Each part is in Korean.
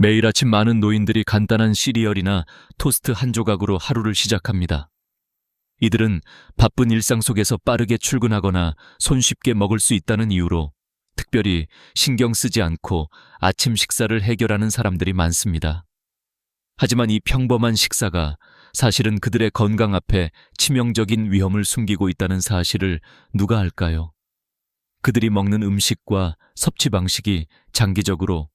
매일 아침 많은 노인들이 간단한 시리얼이나 토스트 한 조각으로 하루를 시작합니다. 이들은 바쁜 일상 속에서 빠르게 출근하거나 손쉽게 먹을 수 있다는 이유로 특별히 신경 쓰지 않고 아침 식사를 해결하는 사람들이 많습니다. 하지만 이 평범한 식사가 사실은 그들의 건강 앞에 치명적인 위험을 숨기고 있다는 사실을 누가 알까요? 그들이 먹는 음식과 섭취 방식이 장기적으로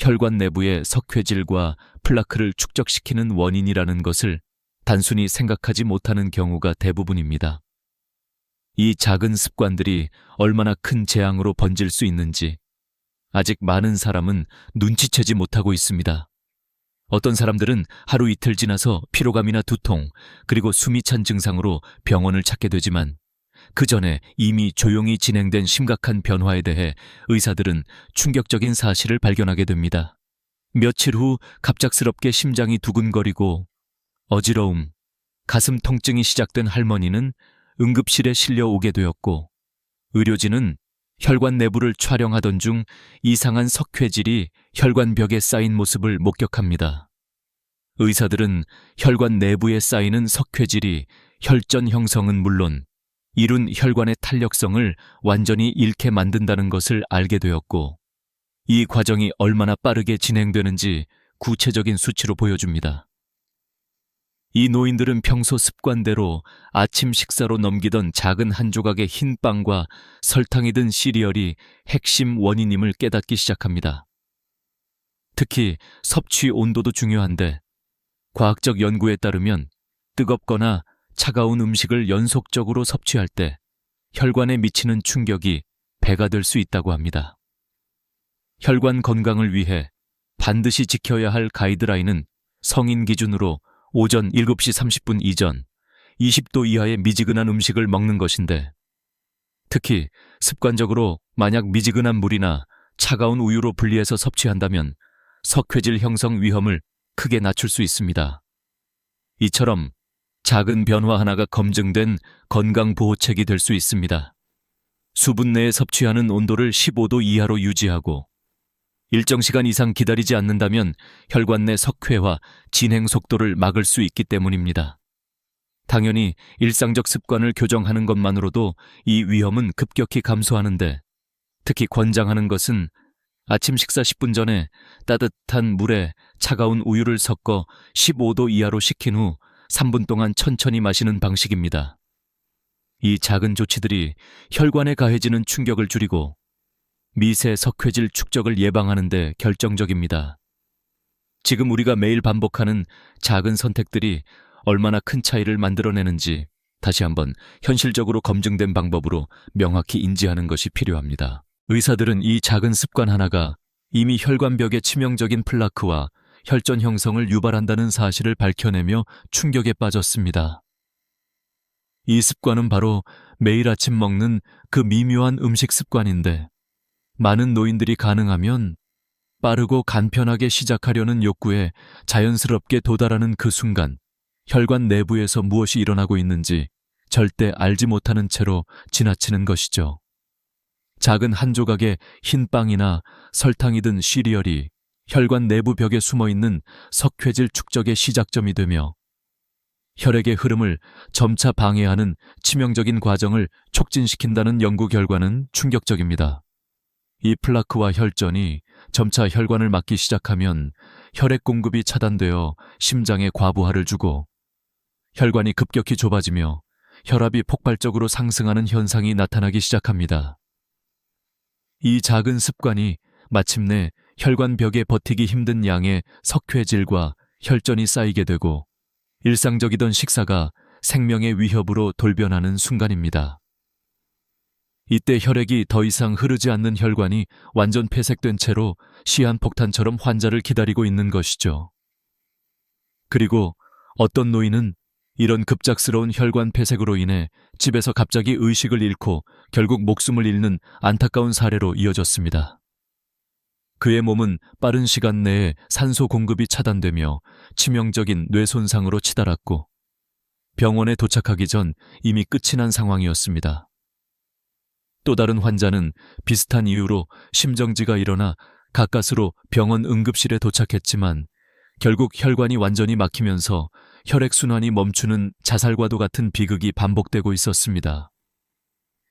혈관 내부의 석회질과 플라크를 축적시키는 원인이라는 것을 단순히 생각하지 못하는 경우가 대부분입니다. 이 작은 습관들이 얼마나 큰 재앙으로 번질 수 있는지 아직 많은 사람은 눈치채지 못하고 있습니다. 어떤 사람들은 하루 이틀 지나서 피로감이나 두통, 그리고 숨이 찬 증상으로 병원을 찾게 되지만 그 전에 이미 조용히 진행된 심각한 변화에 대해 의사들은 충격적인 사실을 발견하게 됩니다. 며칠 후 갑작스럽게 심장이 두근거리고 어지러움, 가슴 통증이 시작된 할머니는 응급실에 실려 오게 되었고 의료진은 혈관 내부를 촬영하던 중 이상한 석회질이 혈관벽에 쌓인 모습을 목격합니다. 의사들은 혈관 내부에 쌓이는 석회질이 혈전 형성은 물론 이룬 혈관의 탄력성을 완전히 잃게 만든다는 것을 알게 되었고 이 과정이 얼마나 빠르게 진행되는지 구체적인 수치로 보여줍니다. 이 노인들은 평소 습관대로 아침 식사로 넘기던 작은 한 조각의 흰 빵과 설탕이 든 시리얼이 핵심 원인임을 깨닫기 시작합니다. 특히 섭취 온도도 중요한데 과학적 연구에 따르면 뜨겁거나 차가운 음식을 연속적으로 섭취할 때 혈관에 미치는 충격이 배가 될 수 있다고 합니다. 혈관 건강을 위해 반드시 지켜야 할 가이드라인은 성인 기준으로 오전 7시 30분 이전 20도 이하의 미지근한 음식을 먹는 것인데 특히 습관적으로 만약 미지근한 물이나 차가운 우유로 분리해서 섭취한다면 석회질 형성 위험을 크게 낮출 수 있습니다. 이처럼 작은 변화 하나가 검증된 건강 보호책이 될 수 있습니다. 수분 내에 섭취하는 온도를 15도 이하로 유지하고 일정 시간 이상 기다리지 않는다면 혈관 내 석회화 진행 속도를 막을 수 있기 때문입니다. 당연히 일상적 습관을 교정하는 것만으로도 이 위험은 급격히 감소하는데 특히 권장하는 것은 아침 식사 10분 전에 따뜻한 물에 차가운 우유를 섞어 15도 이하로 식힌 후 3분 동안 천천히 마시는 방식입니다. 이 작은 조치들이 혈관에 가해지는 충격을 줄이고 미세 석회질 축적을 예방하는 데 결정적입니다. 지금 우리가 매일 반복하는 작은 선택들이 얼마나 큰 차이를 만들어내는지 다시 한번 현실적으로 검증된 방법으로 명확히 인지하는 것이 필요합니다. 의사들은 이 작은 습관 하나가 이미 혈관벽의 치명적인 플라크와 혈전 형성을 유발한다는 사실을 밝혀내며 충격에 빠졌습니다. 이 습관은 바로 매일 아침 먹는 그 미묘한 음식 습관인데 많은 노인들이 가능하면 빠르고 간편하게 시작하려는 욕구에 자연스럽게 도달하는 그 순간 혈관 내부에서 무엇이 일어나고 있는지 절대 알지 못하는 채로 지나치는 것이죠. 작은 한 조각의 흰 빵이나 설탕이 든 시리얼이 혈관 내부 벽에 숨어 있는 석회질 축적의 시작점이 되며 혈액의 흐름을 점차 방해하는 치명적인 과정을 촉진시킨다는 연구 결과는 충격적입니다. 이 플라크와 혈전이 점차 혈관을 막기 시작하면 혈액 공급이 차단되어 심장에 과부하를 주고 혈관이 급격히 좁아지며 혈압이 폭발적으로 상승하는 현상이 나타나기 시작합니다. 이 작은 습관이 마침내 혈관 벽에 버티기 힘든 양의 석회질과 혈전이 쌓이게 되고 일상적이던 식사가 생명의 위협으로 돌변하는 순간입니다. 이때 혈액이 더 이상 흐르지 않는 혈관이 완전 폐색된 채로 시한폭탄처럼 환자를 기다리고 있는 것이죠. 그리고 어떤 노인은 이런 급작스러운 혈관 폐색으로 인해 집에서 갑자기 의식을 잃고 결국 목숨을 잃는 안타까운 사례로 이어졌습니다. 그의 몸은 빠른 시간 내에 산소 공급이 차단되며 치명적인 뇌 손상으로 치달았고 병원에 도착하기 전 이미 끝이 난 상황이었습니다. 또 다른 환자는 비슷한 이유로 심정지가 일어나 가까스로 병원 응급실에 도착했지만 결국 혈관이 완전히 막히면서 혈액순환이 멈추는 자살과도 같은 비극이 반복되고 있었습니다.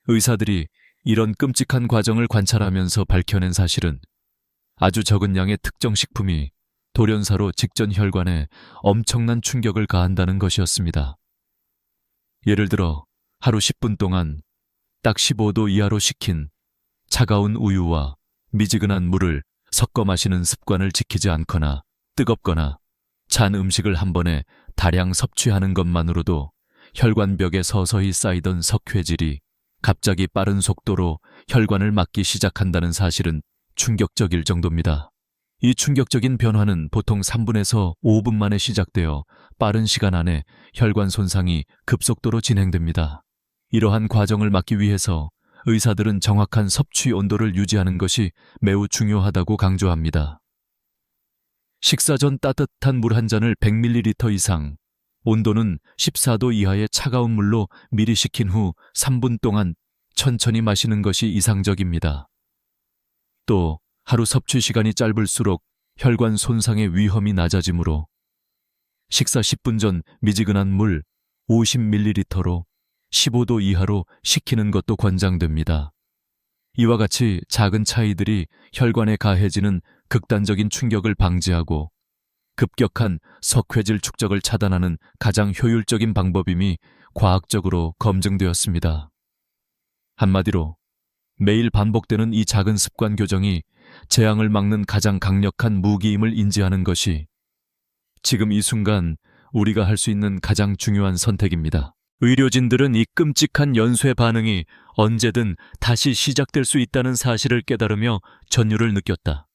의사들이 이런 끔찍한 과정을 관찰하면서 밝혀낸 사실은 아주 적은 양의 특정 식품이 돌연사로 직전 혈관에 엄청난 충격을 가한다는 것이었습니다. 예를 들어 하루 10분 동안 딱 15도 이하로 식힌 차가운 우유와 미지근한 물을 섞어 마시는 습관을 지키지 않거나 뜨겁거나 찬 음식을 한 번에 다량 섭취하는 것만으로도 혈관벽에 서서히 쌓이던 석회질이 갑자기 빠른 속도로 혈관을 막기 시작한다는 사실은 충격적일 정도입니다. 이 충격적인 변화는 보통 3분에서 5분 만에 시작되어 빠른 시간 안에 혈관 손상이 급속도로 진행됩니다. 이러한 과정을 막기 위해서 의사들은 정확한 섭취 온도를 유지하는 것이 매우 중요하다고 강조합니다. 식사 전 따뜻한 물 한 잔을 100ml 이상, 온도는 14도 이하의 차가운 물로 미리 식힌 후 3분 동안 천천히 마시는 것이 이상적입니다. 또 하루 섭취 시간이 짧을수록 혈관 손상의 위험이 낮아지므로 식사 10분 전 미지근한 물 50ml로 15도 이하로 식히는 것도 권장됩니다. 이와 같이 작은 차이들이 혈관에 가해지는 극단적인 충격을 방지하고 급격한 석회질 축적을 차단하는 가장 효율적인 방법임이 과학적으로 검증되었습니다. 한마디로 매일 반복되는 이 작은 습관 교정이 재앙을 막는 가장 강력한 무기임을 인지하는 것이 지금 이 순간 우리가 할 수 있는 가장 중요한 선택입니다. 의료진들은 이 끔찍한 연쇄 반응이 언제든 다시 시작될 수 있다는 사실을 깨달으며 전율을 느꼈다.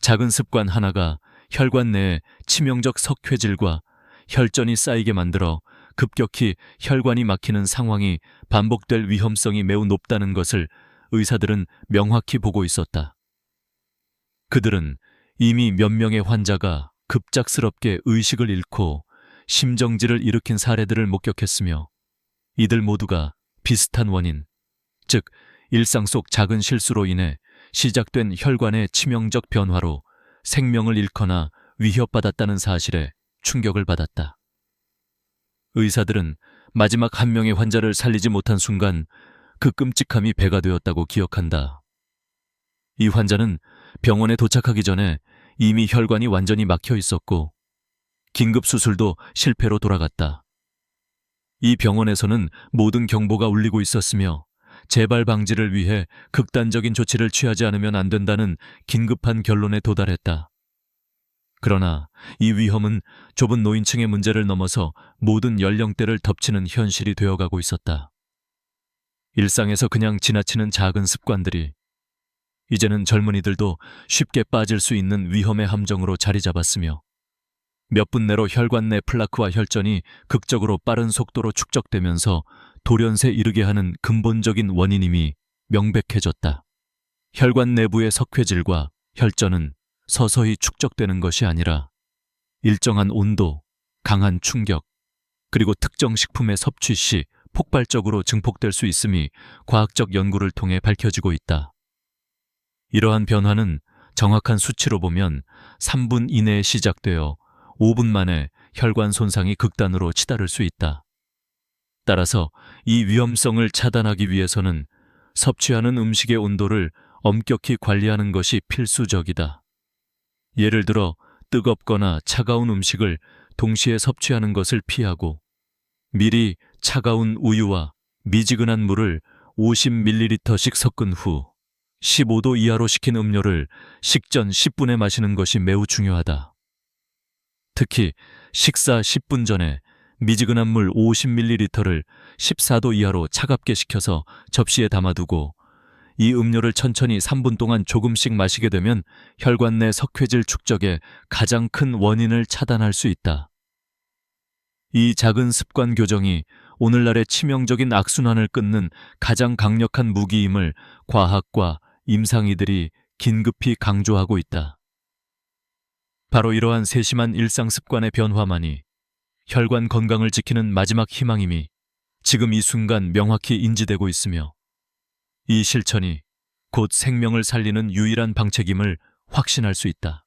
작은 습관 하나가 혈관 내에 치명적 석회질과 혈전이 쌓이게 만들어 급격히 혈관이 막히는 상황이 반복될 위험성이 매우 높다는 것을 의사들은 명확히 보고 있었다. 그들은 이미 몇 명의 환자가 급작스럽게 의식을 잃고 심정지를 일으킨 사례들을 목격했으며 이들 모두가 비슷한 원인, 즉 일상 속 작은 실수로 인해 시작된 혈관의 치명적 변화로 생명을 잃거나 위협받았다는 사실에 충격을 받았다. 의사들은 마지막 한 명의 환자를 살리지 못한 순간 그 끔찍함이 배가 되었다고 기억한다. 이 환자는 병원에 도착하기 전에 이미 혈관이 완전히 막혀 있었고 긴급 수술도 실패로 돌아갔다. 이 병원에서는 모든 경보가 울리고 있었으며 재발 방지를 위해 극단적인 조치를 취하지 않으면 안 된다는 긴급한 결론에 도달했다. 그러나 이 위험은 좁은 노인층의 문제를 넘어서 모든 연령대를 덮치는 현실이 되어가고 있었다. 일상에서 그냥 지나치는 작은 습관들이 이제는 젊은이들도 쉽게 빠질 수 있는 위험의 함정으로 자리 잡았으며 몇 분 내로 혈관 내 플라크와 혈전이 극적으로 빠른 속도로 축적되면서 돌연세 이르게 하는 근본적인 원인임이 명백해졌다. 혈관 내부의 석회질과 혈전은 서서히 축적되는 것이 아니라 일정한 온도, 강한 충격, 그리고 특정 식품의 섭취 시 폭발적으로 증폭될 수 있음이 과학적 연구를 통해 밝혀지고 있다. 이러한 변화는 정확한 수치로 보면 3분 이내에 시작되어 5분 만에 혈관 손상이 극단으로 치달을 수 있다. 따라서 이 위험성을 차단하기 위해서는 섭취하는 음식의 온도를 엄격히 관리하는 것이 필수적이다. 예를 들어 뜨겁거나 차가운 음식을 동시에 섭취하는 것을 피하고 미리 차가운 우유와 미지근한 물을 50ml씩 섞은 후 15도 이하로 식힌 음료를 식전 10분에 마시는 것이 매우 중요하다. 특히 식사 10분 전에 미지근한 물 50ml를 14도 이하로 차갑게 식혀서 접시에 담아두고 이 음료를 천천히 3분 동안 조금씩 마시게 되면 혈관 내 석회질 축적의 가장 큰 원인을 차단할 수 있다. 이 작은 습관 교정이 오늘날의 치명적인 악순환을 끊는 가장 강력한 무기임을 과학과 임상의들이 긴급히 강조하고 있다. 바로 이러한 세심한 일상 습관의 변화만이 혈관 건강을 지키는 마지막 희망임이 지금 이 순간 명확히 인지되고 있으며 이 실천이 곧 생명을 살리는 유일한 방책임을 확신할 수 있다.